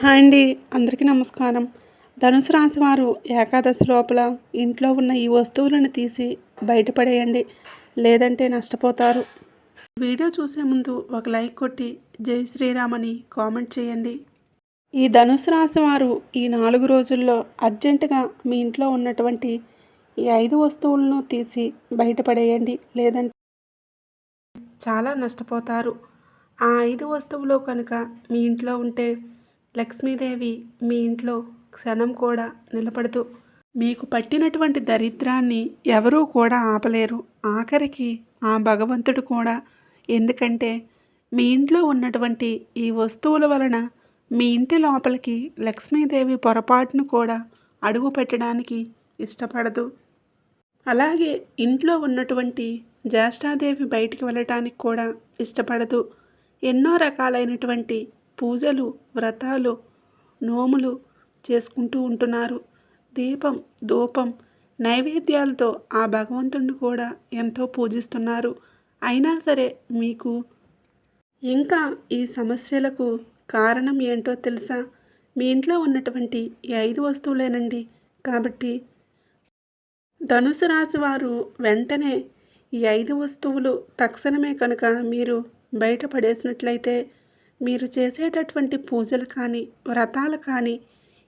Hi అండి అందరికీ నమస్కారం. ధనుసు రాశి వారు ఏకాదశి లోపల ఇంట్లో ఉన్న ఈ వస్తువులను తీసి బయటపడేయండి లేదంటే నష్టపోతారు. వీడియో చూసే ముందు ఒక లైక్ కొట్టి జై శ్రీరామ్ అని కామెంట్ చేయండి. ఈ ధనుసు రాశి వారు ఈ నాలుగు రోజుల్లో అర్జెంటుగా మీ ఇంట్లో ఉన్నటువంటి ఈ ఐదు వస్తువులను తీసి బయటపడేయండి లేదంటే చాలా నష్టపోతారు. ఆ ఐదు వస్తువులు కనుక మీ ఇంట్లో ఉంటే లక్ష్మీదేవి మీ ఇంట్లో క్షణం కూడా నిలబడదు మీకు పట్టినటువంటి దరిద్రాన్ని ఎవరూ కూడా ఆపలేరు. ఆఖరికి ఆ భగవంతుడు కూడా. ఎందుకంటే మీ ఇంట్లో ఉన్నటువంటి ఈ వస్తువుల వలన మీ ఇంటి లోపలికి లక్ష్మీదేవి పొరపాటును కూడా అడుగు పెట్టడానికి ఇష్టపడదు. అలాగే ఇంట్లో ఉన్నటువంటి జ్యేష్ఠాదేవి బయటికి వెళ్ళటానికి కూడా ఇష్టపడదు. ఎన్నో రకాలైనటువంటి పూజలు వ్రతాలు నోములు చేసుకుంటూ ఉంటున్నారు. దీపం ధూపం నైవేద్యాలతో ఆ భగవంతుడిని కూడా ఎంతో పూజిస్తున్నారు. అయినా సరే మీకు ఇంకా ఈ సమస్యలకు కారణం ఏంటో తెలుసా? మీ ఇంట్లో ఉన్నటువంటి ఈ ఐదు వస్తువులేనండి. కాబట్టి ధనుసు రాశి వారు వెంటనే ఈ ఐదు వస్తువులు తక్షణమే కనుక మీరు బయటపడేసినట్లయితే మీరు చేసేటటువంటి పూజలు కానీ వ్రతాలు కానీ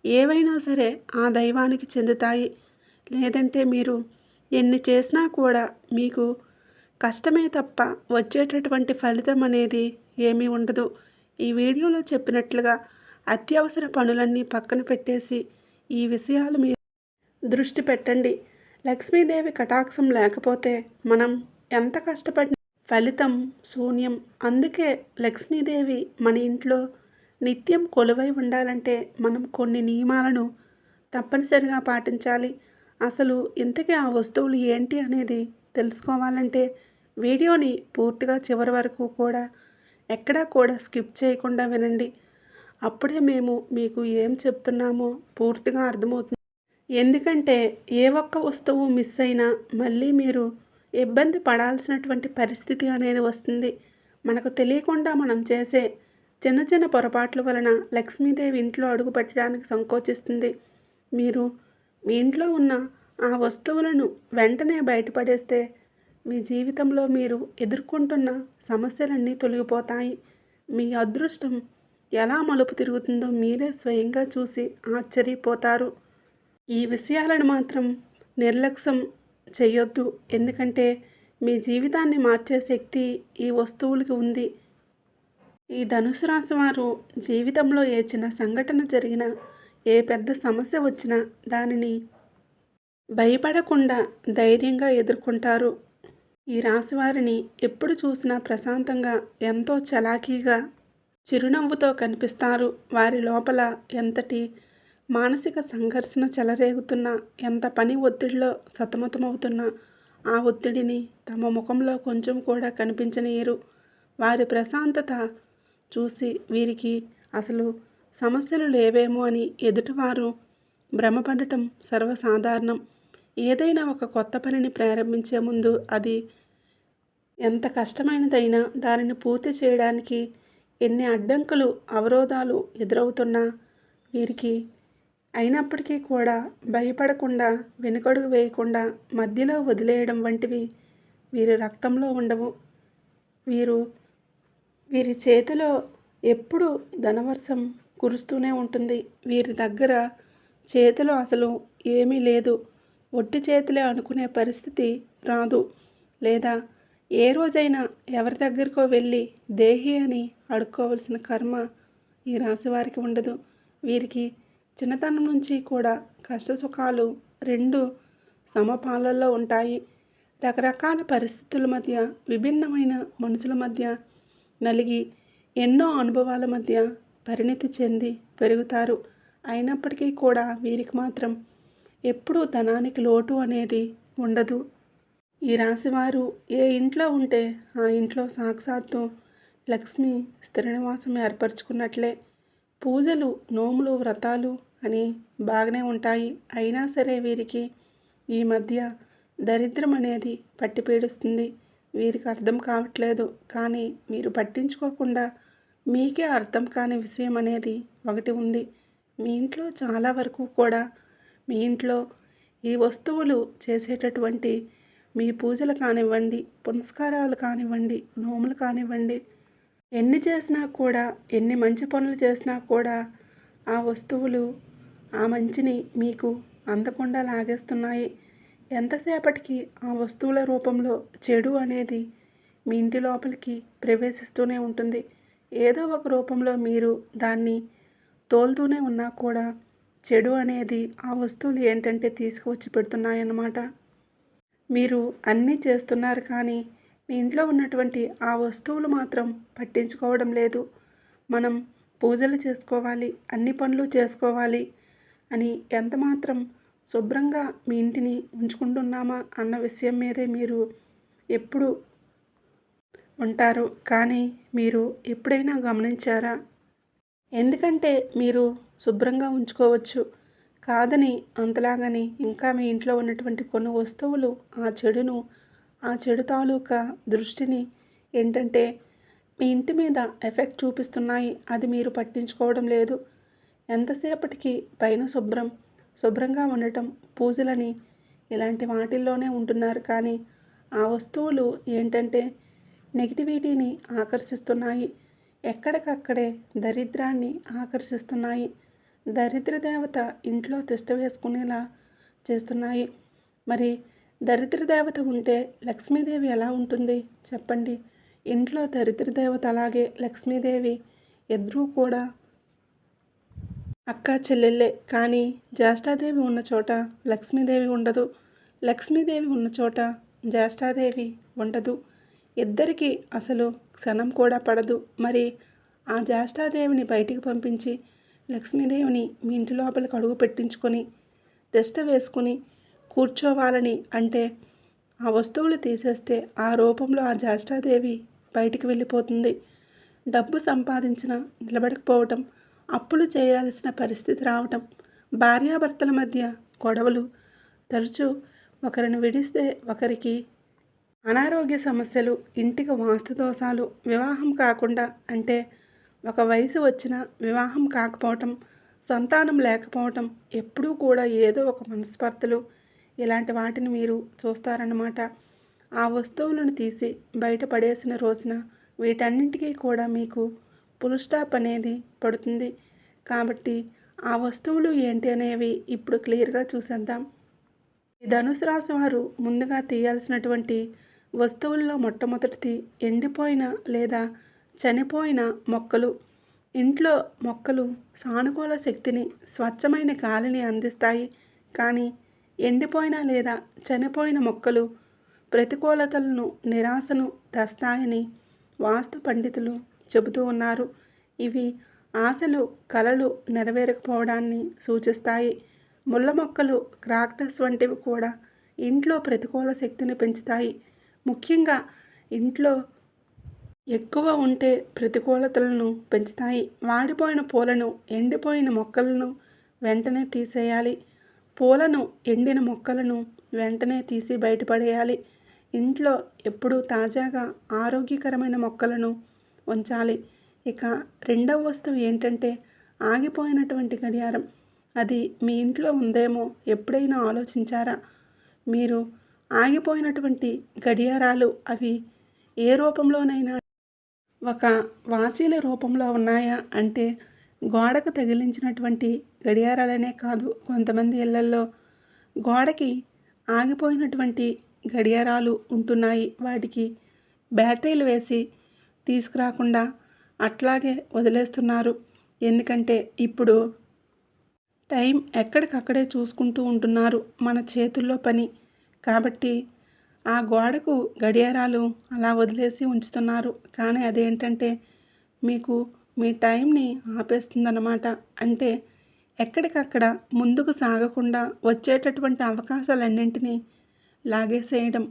ఏవైనా సరే ఆ దైవానికి చెందుతాయి. లేదంటే మీరు ఎన్ని చేసినా కూడా మీకు కష్టమే తప్ప వచ్చేటటువంటి ఫలితం అనేది ఏమీ ఉండదు. ఈ వీడియోలో చెప్పినట్లుగా అత్యవసర పనులన్నీ పక్కన పెట్టేసి ఈ విషయాలు మీరు దృష్టి పెట్టండి. లక్ష్మీదేవి కటాక్షం లేకపోతే మనం ఎంత కష్టపడి ఫలితం శూన్యం. అందుకే లక్ష్మీదేవి మన ఇంట్లో నిత్యం కొలువై ఉండాలంటే మనం కొన్ని నియమాలను తప్పనిసరిగా పాటించాలి. అసలు ఇంతకీ ఆ వస్తువులు ఏంటి అనేది తెలుసుకోవాలంటే వీడియోని పూర్తిగా చివరి వరకు కూడా ఎక్కడా కూడా స్కిప్ చేయకుండా వినండి. అప్పుడే మేము మీకు ఏం చెప్తున్నామో పూర్తిగా అర్థమవుతుంది. ఎందుకంటే ఏ ఒక్క వస్తువు మిస్ అయినా మళ్ళీ మీరు ఇబ్బంది పడాల్సినటువంటి పరిస్థితి అనేది వస్తుంది. మనకు తెలియకుండా మనం చేసే చిన్న చిన్న పొరపాట్ల వలన లక్ష్మీదేవి ఇంట్లో అడుగు పెట్టడానికి సంకోచిస్తుంది. మీరు మీ ఇంట్లో ఉన్న ఆ వస్తువులను వెంటనే బయటపడేస్తే మీ జీవితంలో మీరు ఎదుర్కొంటున్న సమస్యలన్నీ తొలగిపోతాయి. మీ అదృష్టం ఎలా మలుపు తిరుగుతుందో మీరే స్వయంగా చూసి ఆశ్చర్యపోతారు. ఈ విషయాలను మాత్రం నిర్లక్ష్యం చేయొద్దు ఎందుకంటే మీ జీవితాన్ని మార్చే శక్తి ఈ వస్తువులకి ఉంది. ఈ ధనుసు రాశి వారు జీవితంలో ఏ చిన్న సంఘటన జరిగినా ఏ పెద్ద సమస్య వచ్చినా దానిని భయపడకుండా ధైర్యంగా ఎదుర్కొంటారు. ఈ రాశి వారిని ఎప్పుడు చూసినా ప్రశాంతంగా ఎంతో చలాకీగా చిరునవ్వుతో కనిపిస్తారు. వారి లోపల ఎంతటి మానసిక సంఘర్షణ చెలరేగుతున్నా ఎంత పని ఒత్తిడిలో సతమతమవుతున్నా ఆ ఒత్తిడిని తమ ముఖంలో కొంచెం కూడా కనిపించనీయరు. వారి ప్రశాంతత చూసి వీరికి అసలు సమస్యలు లేవేమో అని ఎదుటివారు భ్రమపడటం సర్వసాధారణం. ఏదైనా ఒక కొత్త పనిని ప్రారంభించే ముందు అది ఎంత కష్టమైనదైనా దానిని పూర్తి చేయడానికి ఎన్ని అడ్డంకులు అవరోధాలు ఎదురవుతున్నా వీరికి అయినప్పటికీ కూడా భయపడకుండా వెనుకడుగు వేయకుండా మధ్యలో వదిలేయడం వంటివి వీరి రక్తంలో ఉండవు. వీరు వీరి చేతిలో ఎప్పుడు ధనవర్షం కురుస్తూనే ఉంటుంది. వీరి దగ్గర చేతిలో అసలు ఏమీ లేదు. ఒట్టి చేతులే అనుకునే పరిస్థితి రాదు. లేదా ఏ రోజైనా ఎవరి దగ్గరకో వెళ్ళి దేహి అని అడుక్కోవలసిన కర్మ ఈ రాశి వారికి ఉండదు. వీరికి చిన్నతనం నుంచి కూడా కష్ట సుఖాలు రెండు సమపాలల్లో ఉంటాయి. రకరకాల పరిస్థితుల మధ్య విభిన్నమైన మనుషుల మధ్య నలిగి ఎన్నో అనుభవాల మధ్య పరిణితి చెంది పెరుగుతారు. అయినప్పటికీ కూడా వీరికి మాత్రం ఎప్పుడూ ధనానికి లోటు అనేది ఉండదు. ఈ రాశివారు ఏ ఇంట్లో ఉంటే ఆ ఇంట్లో సాక్షాత్తు లక్ష్మి స్థిర నివాసం ఏర్పరచుకున్నట్లే. పూజలు నోములు వ్రతాలు అని బాగానే ఉంటాయి. అయినా సరే వీరికి ఈ మధ్య దరిద్రం అనేది పట్టిపీడుస్తుంది వీరికి అర్థం కావట్లేదు. కానీ మీరు పట్టించుకోకుండా మీకే అర్థం కాని విషయం అనేది ఒకటి ఉంది. మీ ఇంట్లో చాలా వరకు కూడా మీ ఇంట్లో ఈ వస్తువులు చేసేటటువంటి మీ పూజలు కానివ్వండి పునస్కారాలు కానివ్వండి నోములు కానివ్వండి ఎన్ని చేసినా కూడా ఎన్ని మంచి పనులు చేసినా కూడా ఆ వస్తువులు ఆ మంచిని మీకు అందకుండా లాగేస్తున్నాయి. ఎంతసేపటికి ఆ వస్తువుల రూపంలో చెడు అనేది మీ ఇంటి లోపలికి ప్రవేశిస్తూనే ఉంటుంది. ఏదో ఒక రూపంలో మీరు దాన్ని తోలుతూనే ఉన్నా కూడా చెడు అనేది ఆ వస్తువులు ఏంటంటే తీసుకువచ్చి పెడుతున్నాయన్నమాట. మీరు అన్నీ చేస్తున్నారు కానీ మీ ఇంట్లో ఉన్నటువంటి ఆ వస్తువులు మాత్రం పట్టించుకోవడం లేదు. మనం పూజలు చేసుకోవాలి అన్ని పనులు చేసుకోవాలి. అని ఎంతమాత్రం శుభ్రంగా మీ ఇంటిని ఉంచుకుంటున్నామా అన్న విషయం మీదే మీరు ఎప్పుడు ఉంటారు. కానీ మీరు ఎప్పుడైనా గమనించారా? ఎందుకంటే మీరు శుభ్రంగా ఉంచుకోవచ్చు. కాదని అంతలాగని ఇంకా మీ ఇంట్లో ఉన్నటువంటి కొన్ని వస్తువులు ఆ చెడును ఆ చెడు తాలూకా దృష్టిని ఏంటంటే మీ ఇంటి మీద ఎఫెక్ట్ చూపిస్తున్నాయి. అది మీరు పట్టించుకోవడం లేదు. ఎంతసేపటికి పైన శుభ్రం శుభ్రంగా ఉండటం పూజలని ఇలాంటి వాటిల్లోనే ఉంటున్నారు. కానీ ఆ వస్తువులు ఏంటంటే నెగిటివిటీని ఆకర్షిస్తున్నాయి. ఎక్కడికక్కడే దరిద్రాన్ని ఆకర్షిస్తున్నాయి. దరిద్ర దేవత ఇంట్లో తిష్ట వేసుకునేలా చేస్తున్నాయి. మరి దరిద్ర దేవత ఉంటే లక్ష్మీదేవి ఎలా ఉంటుంది? చెప్పండి. ఇంట్లో దరిద్ర దేవత అలాగే లక్ష్మీదేవి ఇద్దరూ కూడా అక్క చెల్లెళ్ళే కానీ జ్యేష్ఠాదేవి ఉన్న చోట లక్ష్మీదేవి ఉండదు. లక్ష్మీదేవి ఉన్న చోట జ్యేష్ఠాదేవి ఉండదు. ఇద్దరికీ అసలు క్షణం కూడా పడదు. మరి ఆ జ్యేష్ఠాదేవిని బయటికి పంపించి లక్ష్మీదేవిని మీ ఇంటి లోపలికి అడుగు పెట్టించుకొని దిష్ట వేసుకుని కూర్చోవాలని అంటే ఆ వస్తువులు తీసేస్తే ఆ రూపంలో ఆ జ్యేష్ఠాదేవి బయటికి వెళ్ళిపోతుంది. డబ్బు సంపాదించిన నిలబడకపోవటం అప్పులు చేయాల్సిన పరిస్థితి రావటం. భార్యాభర్తల మధ్య గొడవలు తరచూ ఒకరిని విడిస్తే ఒకరికి అనారోగ్య సమస్యలు ఇంటికి వాస్తు దోషాలు వివాహం కాకుండా అంటే ఒక వయసు వచ్చిన వివాహం కాకపోవటం సంతానం లేకపోవటం ఎప్పుడూ కూడా ఏదో ఒక మనస్పర్ధలు. ఇలాంటి వాటిని మీరు చూస్తారన్నమాట. ఆ వస్తువులను తీసి బయటపడేసిన రోజున వీటన్నింటికీ కూడా మీకు ఫుల్ స్టాప్ అనేది పడుతుంది. కాబట్టి ఆ వస్తువులు ఏంటి అనేవి ఇప్పుడు క్లియర్గా చూసేద్దాం. ధనుసు రాశి వారు ముందుగా తీయాల్సినటువంటి వస్తువుల్లో మొట్టమొదటిది ఎండిపోయిన లేదా చనిపోయిన మొక్కలు. ఇంట్లో మొక్కలు సానుకూల శక్తిని స్వచ్ఛమైన గాలిని అందిస్తాయి. కానీ ఎండిపోయిన లేదా చనిపోయిన మొక్కలు ప్రతికూలతలను నిరాశను తెస్తాయని వాస్తు పండితులు చెబుతూ ఉన్నారు. ఇవి ఆశలు కలలు నెరవేరకపోవడాన్ని సూచిస్తాయి. ముళ్ళ మొక్కలు క్రాక్టస్ వంటివి కూడా ఇంట్లో ప్రతికూల శక్తిని పెంచుతాయి. ముఖ్యంగా ఇంట్లో ఎక్కువ ఉంటే ప్రతికూలతలను పెంచుతాయి. వాడిపోయిన పూలను ఎండిపోయిన మొక్కలను వెంటనే తీసేయాలి. పూలను ఎండిన మొక్కలను వెంటనే తీసి బయటపడేయాలి. ఇంట్లో ఎప్పుడూ తాజాగా ఆరోగ్యకరమైన మొక్కలను ఉంచాలి. ఇక రెండవ వస్తువు ఏంటంటే ఆగిపోయినటువంటి గడియారం. అది మీ ఇంట్లో ఉందేమో ఎప్పుడైనా ఆలోచించారా? మీరు ఆగిపోయినటువంటి గడియారాలు అవి ఏ రూపంలోనైనా ఒక వాచీల రూపంలో ఉన్నాయా? అంటే గోడకు తగిలించినటువంటి గడియారాలనే కాదు కొంతమంది ఇళ్ళల్లో. గోడకి ఆగిపోయినటువంటి గడియారాలు ఉంటున్నాయి. వాటికి బ్యాటరీలు వేసి తీసుకురాకుండా అట్లాగే వదిలేస్తున్నారు. ఎందుకంటే ఇప్పుడు టైం ఎక్కడికక్కడే చూసుకుంటూ ఉంటున్నారు మన చేతుల్లో పని. కాబట్టి ఆ గోడకు గడియారాలు అలా వదిలేసి ఉంచుతున్నారు. కానీ అదేంటంటే మీకు మీ టైంని ఆపేస్తుందన్నమాట. అంటే ఎక్కడికక్కడ ముందుకు సాగకుండా వచ్చేటటువంటి అవకాశాలన్నింటినీ లాగేసేయడం.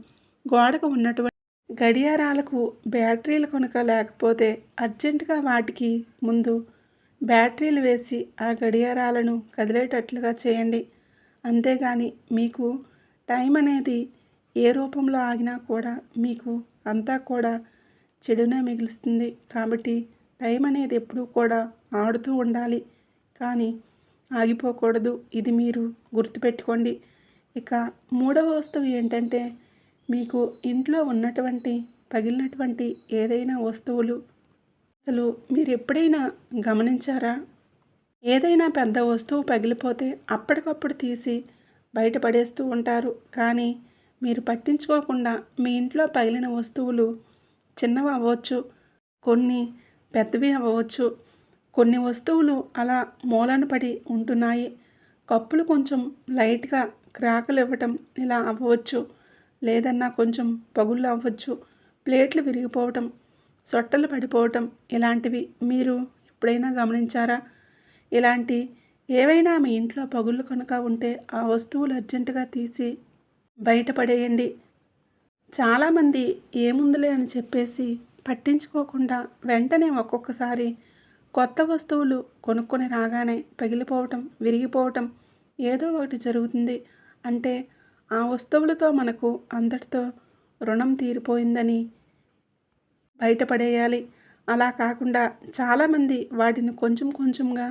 గోడకు ఉన్నటువంటి గడియారాలకు బ్యాటరీలు కనుక లేకపోతే అర్జెంటుగా వాటికి ముందు బ్యాటరీలు వేసి ఆ గడియారాలను కదిలేటట్లుగా చేయండి. అంతేగాని మీకు టైం అనేది ఏ రూపంలో ఆగినా కూడా మీకు అంతా కూడా చెడునే మిగులుస్తుంది. కాబట్టి టైం అనేది ఎప్పుడూ కూడా ఆడుతూ ఉండాలి. కానీ ఆగిపోకూడదు. ఇది మీరు గుర్తుపెట్టుకోండి. ఇక మూడవ వస్తువు ఏంటంటే మీకు ఇంట్లో ఉన్నటువంటి పగిలినటువంటి ఏదైనా వస్తువులు అసలు మీరు ఎప్పుడైనా గమనించారా? ఏదైనా పెద్ద వస్తువు పగిలిపోతే అప్పటికప్పుడు తీసి బయటపడేస్తూ ఉంటారు. కానీ మీరు పట్టించుకోకుండా మీ ఇంట్లో పగిలిన వస్తువులు చిన్నవి అవ్వచ్చు కొన్ని పెద్దవి అవ్వచ్చు కొన్ని వస్తువులు అలా మూలన పడి ఉంటున్నాయి. కప్పులు కొంచెం లైట్గా క్రాకులు ఇవ్వటం ఇలా అవ్వచ్చు. లేదన్నా కొంచెం పగుళ్ళు అవ్వచ్చు. ప్లేట్లు విరిగిపోవటం సొట్టలు పడిపోవటం ఇలాంటివి మీరు ఎప్పుడైనా గమనించారా? ఇలాంటి ఏవైనా మీ ఇంట్లో పగుళ్ళు కనుక ఉంటే ఆ వస్తువులు అర్జెంటుగా తీసి బయటపడేయండి. చాలామంది ఏముందిలే అని చెప్పేసి పట్టించుకోకుండా వెంటనే ఒక్కొక్కసారి కొత్త వస్తువులు కొనుక్కొని రాగానే పగిలిపోవటం విరిగిపోవటం ఏదో ఒకటి జరుగుతుంది. అంటే ఆ వస్తువులతో మనకు అందరితో రుణం తీరిపోయిందని బయటపడేయాలి. అలా కాకుండా చాలామంది వాటిని కొంచెం కొంచెంగా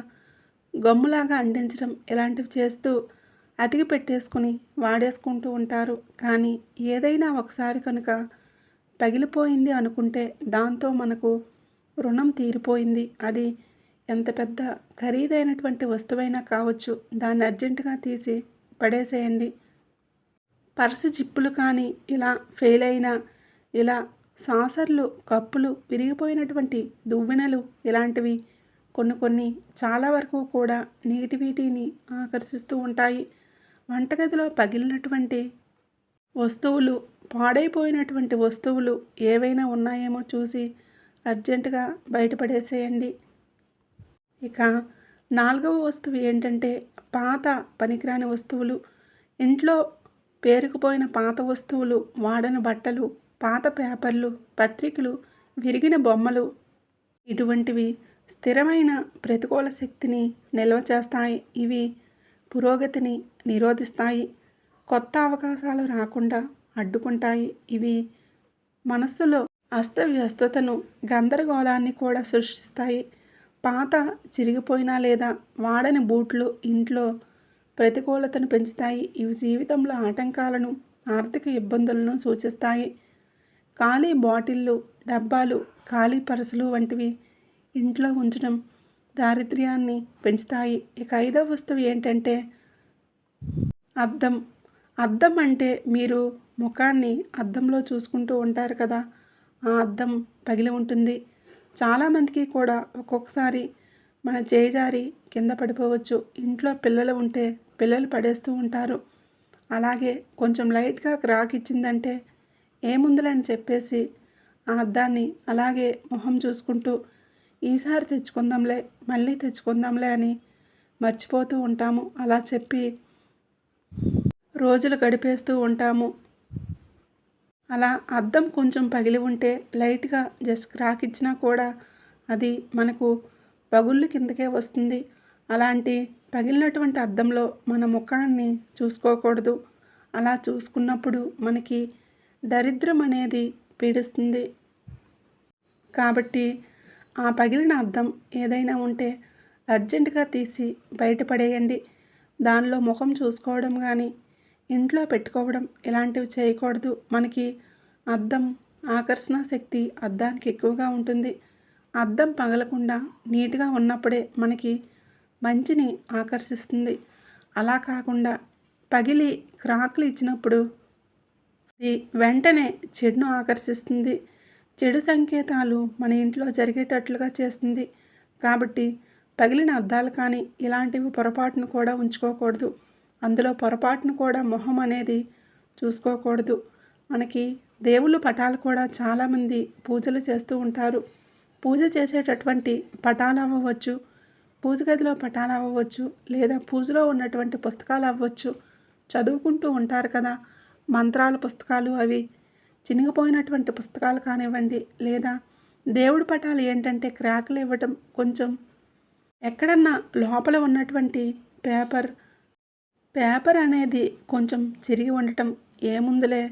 గమ్ములాగా అంటించడం ఇలాంటివి చేస్తూ అతికి పెట్టేసుకుని వాడేసుకుంటూ ఉంటారు. కానీ ఏదైనా ఒకసారి కనుక పగిలిపోయింది అనుకుంటే దాంతో మనకు రుణం తీరిపోయింది. అది ఎంత పెద్ద ఖరీదైనటువంటి వస్తువైనా కావచ్చు. దాన్ని అర్జెంటుగా తీసి పడేసేయండి. పర్సు జిప్పులు కానీ ఇలా ఫెయిల్ అయినా ఇలా సాసర్లు కప్పులు విరిగిపోయినటువంటి దువ్వెనలు ఇలాంటివి కొన్ని కొన్ని చాలా వరకు కూడా నెగిటివిటీని ఆకర్షిస్తూ ఉంటాయి. వంటగదిలో పగిలినటువంటి వస్తువులు పాడైపోయినటువంటి వస్తువులు ఏవైనా ఉన్నాయేమో చూసి అర్జెంటుగా బయటపడేసేయండి. ఇక నాలుగవ వస్తువు ఏంటంటే పాత పనికిరాని వస్తువులు. ఇంట్లో పేరుకుపోయిన పాత వస్తువులు వాడని బట్టలు పాత పేపర్లు పత్రికలు విరిగిన బొమ్మలు ఇటువంటివి స్థిరమైన ప్రతికూల శక్తిని నిల్వ చేస్తాయి. ఇవి పురోగతిని నిరోధిస్తాయి. కొత్త అవకాశాలు రాకుండా అడ్డుకుంటాయి. ఇవి మనస్సులో అస్తవ్యస్తతను గందరగోళాన్ని కూడా సృష్టిస్తాయి. పాత చిరిగిపోయినా లేదా వాడని బూట్లు ఇంట్లో ప్రతికూలతను పెంచుతాయి. ఇవి జీవితంలో ఆటంకాలను ఆర్థిక ఇబ్బందులను సూచిస్తాయి. ఖాళీ బాటిళ్ళు డబ్బాలు ఖాళీ పరసలు వంటివి ఇంట్లో ఉంచడం దారిద్ర్యాన్ని పెంచుతాయి. ఇక ఐదవ వస్తువు ఏంటంటే అద్దం. అద్దం అంటే మీరు ముఖాన్ని అద్దంలో చూసుకుంటూ ఉంటారు కదా ఆ అద్దం పగిలి ఉంటుంది. చాలామందికి కూడా ఒక్కొక్కసారి మన చేజారి కింద పడిపోవచ్చు. ఇంట్లో పిల్లలు ఉంటే పిల్లలు పడేస్తూ ఉంటారు. అలాగే కొంచెం లైట్గా క్రాక్ ఇచ్చిందంటే ఏముందులని చెప్పేసి ఆ అద్దాన్ని అలాగే మొహం చూసుకుంటూ ఈసారి తెచ్చుకుందాంలే మళ్ళీ తెచ్చుకుందాంలే అని మర్చిపోతూ ఉంటాము. అలా చెప్పి రోజులు గడిపేస్తూ ఉంటాము. అలా అద్దం కొంచెం పగిలి ఉంటే లైట్గా జస్ట్ క్రాక్ ఇచ్చినా కూడా అది మనకు పగుళ్ళు కిందకే వస్తుంది. అలాంటి పగిలినటువంటి అద్దంలో మన ముఖాన్ని చూసుకోకూడదు. అలా చూసుకున్నప్పుడు మనకి దరిద్రం అనేది పీడిస్తుంది. కాబట్టి ఆ పగిలిన అద్దం ఏదైనా ఉంటే అర్జెంటుగా తీసి బయటపడేయండి. దానిలో ముఖం చూసుకోవడం కానీ ఇంట్లో పెట్టుకోవడం ఇలాంటివి చేయకూడదు. మనకి అద్దం ఆకర్షణ శక్తి అద్దానికి ఎక్కువగా ఉంటుంది. అద్దం పగలకుండా నీట్గా ఉన్నప్పుడే మనకి మంచిని ఆకర్షిస్తుంది. అలా కాకుండా పగిలి క్రాకులు ఇచ్చినప్పుడు ఇది వెంటనే చెడును ఆకర్షిస్తుంది. చెడు సంకేతాలు మన ఇంట్లో జరిగేటట్లుగా చేస్తుంది. కాబట్టి పగిలిన అద్దాలు కానీ ఇలాంటివి పొరపాటును కూడా ఉంచుకోకూడదు. అందులో పొరపాటును కూడా మొహం అనేది చూసుకోకూడదు. మనకి దేవుళ్ళ పటాలు కూడా చాలామంది పూజలు చేస్తూ ఉంటారు. పూజ చేసేటటువంటి పటాలు అవ్వవచ్చు పూజ గదిలో పటాలు అవ్వచ్చు లేదా పూజలో ఉన్నటువంటి పుస్తకాలు అవ్వచ్చు. చదువుకుంటూ ఉంటారు కదా. మంత్రాల పుస్తకాలు అవి. చినిగిపోయినటువంటి పుస్తకాలు కానివ్వండి లేదా దేవుడి పటాలు ఏంటంటే క్రాకులు ఇవ్వటం కొంచెం ఎక్కడన్నా లోపల ఉన్నటువంటి పేపర్ పేపర్ అనేది కొంచెం చిరిగి ఉండటం ఏముందులే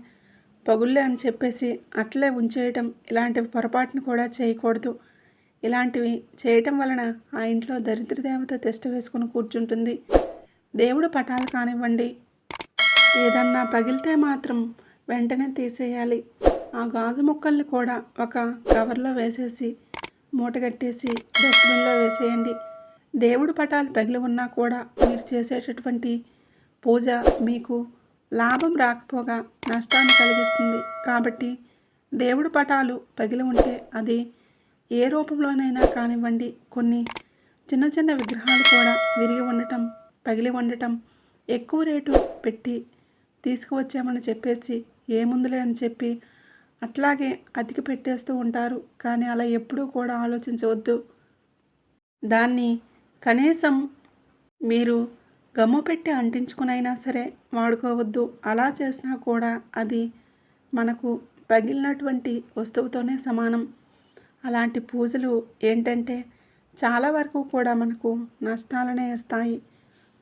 పగుళ్ళే అని చెప్పేసి అట్లే ఉంచేయటం ఇలాంటివి పొరపాటును కూడా చేయకూడదు. ఇలాంటివి చేయటం వలన ఆ ఇంట్లో దరిద్ర దేవత తిష్ట వేసుకుని కూర్చుంటుంది. దేవుడు పటాలు కానివ్వండి ఏదన్నా పగిలితే మాత్రం వెంటనే తీసేయాలి. ఆ గాజు ముక్కల్ని కూడా ఒక కవర్లో వేసేసి మూటగట్టేసి డస్ట్బిన్లో వేసేయండి. దేవుడు పటాలు పగిలి ఉన్నా కూడా మీరు చేసేటటువంటి పూజ మీకు లాభం రాకపోగా నష్టాన్ని కలిగిస్తుంది. కాబట్టి దేవుడు పటాలు పగిలి ఉంటే అది ఏ రూపంలోనైనా కానివ్వండి కొన్ని చిన్న చిన్న విగ్రహాలు కూడా విరిగి ఉండటం పగిలి ఉండటం ఎక్కువ రేటు పెట్టి తీసుకువచ్చామని చెప్పేసి ఏముందులే అని చెప్పి అట్లాగే అతికి పెట్టేస్తూ ఉంటారు. కానీ అలా ఎప్పుడూ కూడా ఆలోచించవద్దు. దాన్ని కనీసం మీరు గమ్ము పెట్టి అంటించుకునైనా సరే వాడుకోవద్దు. అలా చేసినా కూడా అది మనకు పగిలినటువంటి వస్తువుతోనే సమానం. అలాంటి పూజలు ఏంటంటే చాలా వరకు కూడా మనకు నష్టాలనే ఇస్తాయి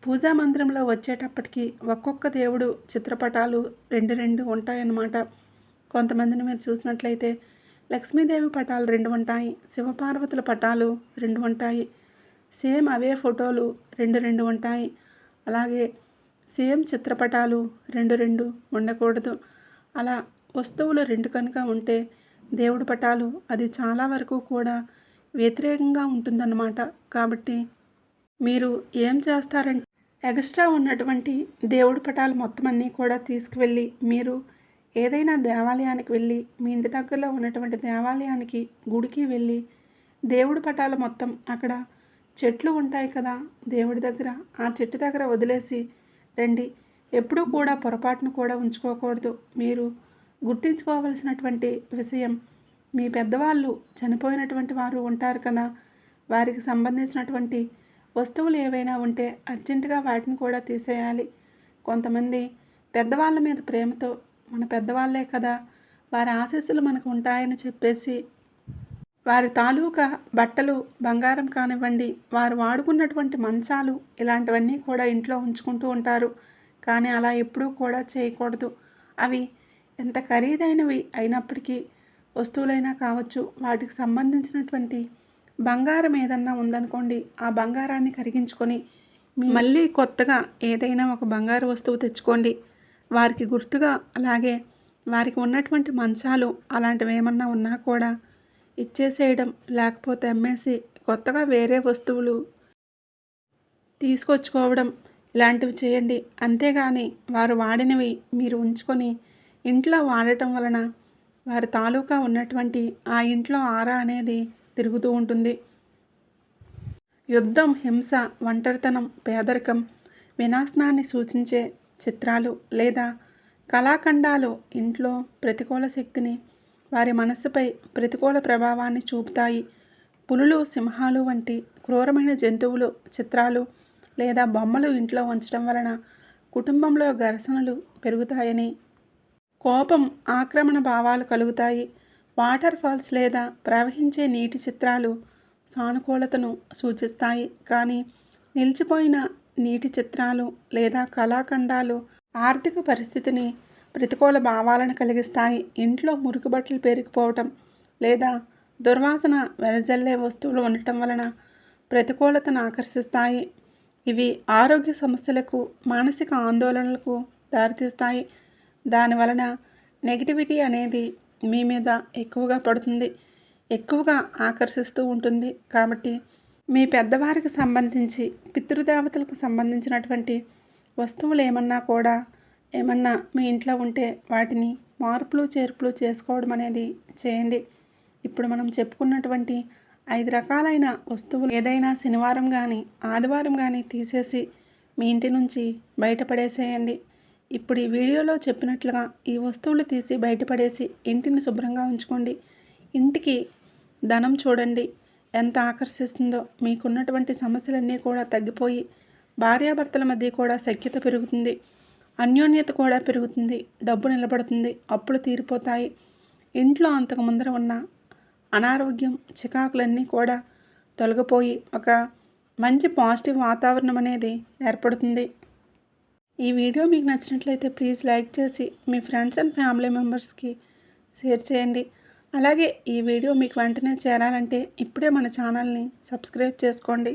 పూజా మందిరంలో వచ్చేటప్పటికి ఒక్కొక్క దేవుడు చిత్రపటాలు రెండు రెండు ఉంటాయన్నమాట. కొంతమందిని మీరు చూసినట్లయితే లక్ష్మీదేవి పటాలు రెండు ఉంటాయి శివపార్వతుల పటాలు రెండు ఉంటాయి సేమ్ అవే ఫోటోలు రెండు రెండు ఉంటాయి. అలాగే సేమ్ చిత్రపటాలు రెండు రెండు ఉండకూడదు. అలా వస్తువులు రెండు కనుక ఉంటే దేవుడి పటాలు అది చాలా వరకు కూడా వ్యతిరేకంగా ఉంటుందన్నమాట. కాబట్టి మీరు ఏం చేస్తారంటే ఎక్స్ట్రా ఉన్నటువంటి దేవుడి పటాలు మొత్తం అన్నీ కూడా తీసుకువెళ్ళి మీరు ఏదైనా దేవాలయానికి వెళ్ళి మీ ఇంటి దగ్గరలో ఉన్నటువంటి దేవాలయానికి గుడికి వెళ్ళి దేవుడి పటాలు మొత్తం అక్కడ చెట్లు ఉంటాయి కదా దేవుడి దగ్గర ఆ చెట్టు దగ్గర వదిలేసి రండి. ఎప్పుడూ కూడా పొరపాటును కూడా ఉంచుకోకూడదు. మీరు గుర్తించుకోవలసినటువంటి విషయం. మీ పెద్దవాళ్ళు చనిపోయినటువంటి వారు ఉంటారు కదా. వారికి సంబంధించినటువంటి వస్తువులు ఏవైనా ఉంటే అర్జెంటుగా వాటిని కూడా తీసేయాలి. కొంతమంది పెద్దవాళ్ళ మీద ప్రేమతో మన పెద్దవాళ్ళే కదా. వారి ఆశీస్సులు మనకు ఉంటాయని చెప్పేసి వారి తాలూకా బట్టలు బంగారం కానివ్వండి వారు వాడుకున్నటువంటి మంచాలు ఇలాంటివన్నీ కూడా ఇంట్లో ఉంచుకుంటూ ఉంటారు. కానీ అలా ఎప్పుడూ కూడా చేయకూడదు. అవి ఎంత ఖరీదైనవి అయినప్పటికీ వస్తువులైనా కావచ్చు వాటికి సంబంధించినటువంటి బంగారం ఏదన్నా ఉందనుకోండి ఆ బంగారాన్ని కరిగించుకొని మళ్ళీ కొత్తగా ఏదైనా ఒక బంగారు వస్తువు తెచ్చుకోండి. వారికి గుర్తుగా అలాగే వారికి ఉన్నటువంటి మంచాలు అలాంటివి ఏమన్నా ఉన్నా కూడా ఇచ్చేసేయడం లేకపోతే అమ్మేసి కొత్తగా వేరే వస్తువులు తీసుకొచ్చుకోవడం ఇలాంటివి చేయండి. అంతేగాని వారు వాడినవి మీరు ఉంచుకొని ఇంట్లో వాడటం వలన వారి తాలూకా ఉన్నటువంటి ఆ ఇంట్లో ఆరా అనేది తిరుగుతూ ఉంటుంది. యుద్ధం హింస ఒంటరితనం పేదరికం వినాశనాన్ని సూచించే చిత్రాలు లేదా కళాఖండాలు ఇంట్లో ప్రతికూల శక్తిని వారి మనస్సుపై ప్రతికూల ప్రభావాన్ని చూపుతాయి. పులులు సింహాలు వంటి క్రూరమైన జంతువులు చిత్రాలు లేదా బొమ్మలు ఇంట్లో ఉంచడం వలన కుటుంబంలో ఘర్షణలు పెరుగుతాయని కోపం ఆక్రమణ భావాలు కలుగుతాయి. వాటర్ ఫాల్స్ లేదా ప్రవహించే నీటి చిత్రాలు సానుకూలతను సూచిస్తాయి. కానీ నిలిచిపోయిన నీటి చిత్రాలు లేదా కళాఖండాలు ఆర్థిక పరిస్థితిని ప్రతికూల భావాలను కలిగిస్తాయి. ఇంట్లో మురికి బట్టలు పేరుకుపోవటం లేదా దుర్వాసన వెదజల్లే వస్తువులు ఉండటం వలన ప్రతికూలతను ఆకర్షిస్తాయి. ఇవి ఆరోగ్య సమస్యలకు మానసిక ఆందోళనలకు దారితీస్తాయి. దానివలన నెగిటివిటీ అనేది మీ మీద ఎక్కువగా పడుతుంది. ఎక్కువగా ఆకర్షిస్తూ ఉంటుంది. కాబట్టి మీ పెద్దవారికి సంబంధించి పితృదేవతలకు సంబంధించినటువంటి వస్తువులు ఏమన్నా కూడా ఏమన్నా మీ ఇంట్లో ఉంటే వాటిని మార్పులు చేర్పులు చేసుకోవడం అనేది చేయండి. ఇప్పుడు మనం చెప్పుకున్నటువంటి ఐదు రకాలైన వస్తువులు ఏదైనా శనివారం కానీ ఆదివారం కానీ తీసేసి మీ ఇంటి నుంచి బయటపడేసేయండి ఇప్పుడు ఈ వీడియోలో చెప్పినట్లుగా ఈ వస్తువులు తీసి బయటపడేసి ఇంటిని శుభ్రంగా ఉంచుకోండి. ఇంటికి ధనం చూడండి. ఎంత ఆకర్షిస్తుందో. మీకున్నటువంటి సమస్యలన్నీ కూడా తగ్గిపోయి భార్యాభర్తల మధ్య కూడా సఖ్యత పెరుగుతుంది. అన్యోన్యత కూడా పెరుగుతుంది. డబ్బు నిలబడుతుంది. అప్పులు తీరిపోతాయి. ఇంట్లో అంతకు ముందర ఉన్న అనారోగ్యం చికాకులన్నీ కూడా తొలగిపోయి ఒక మంచి పాజిటివ్ వాతావరణం అనేది ఏర్పడుతుంది. ఈ వీడియో మీకు నచ్చినట్లయితే ప్లీజ్ లైక్ చేసి మీ ఫ్రెండ్స్ అండ్ ఫ్యామిలీ మెంబర్స్కి షేర్ చేయండి. అలాగే ఈ వీడియో మీకు వెంటనే చేరాలంటే ఇప్పుడే మన ఛానల్ని సబ్స్క్రైబ్ చేసుకోండి.